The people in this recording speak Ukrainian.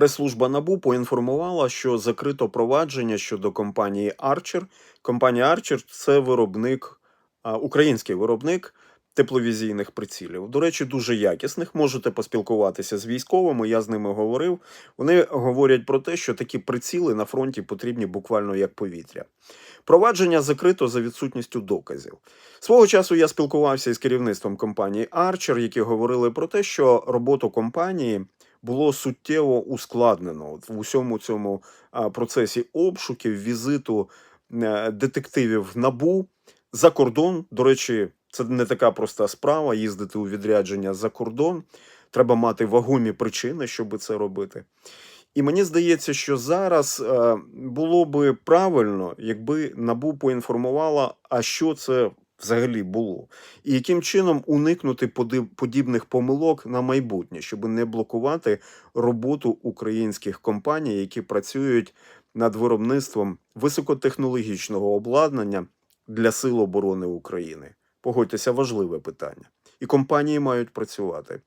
Прес-служба НАБУ поінформувала, що закрито провадження щодо компанії Archer. Компанія Archer – це виробник, український виробник тепловізійних прицілів. До речі, дуже якісних. Можете поспілкуватися з військовими. Я з ними говорив. Вони говорять про те, що такі приціли на фронті потрібні буквально як повітря. Провадження закрито за відсутністю доказів. Свого часу я спілкувався із керівництвом компанії Archer, які говорили про те, що роботу компанії було суттєво ускладнено в усьому цьому процесі обшуків, візиту е, детективів НАБУ за кордон. До речі, це не така проста справа їздити у відрядження за кордон. Треба мати вагомі причини, щоб це робити. І мені здається, що зараз е, було би правильно, якби НАБУ поінформувала, а що це взагалі було, і яким чином уникнути подібних помилок на майбутнє, щоб не блокувати роботу українських компаній, які працюють над виробництвом високотехнологічного обладнання для Сил оборони України. Погодьтеся, важливе питання. І компанії мають працювати.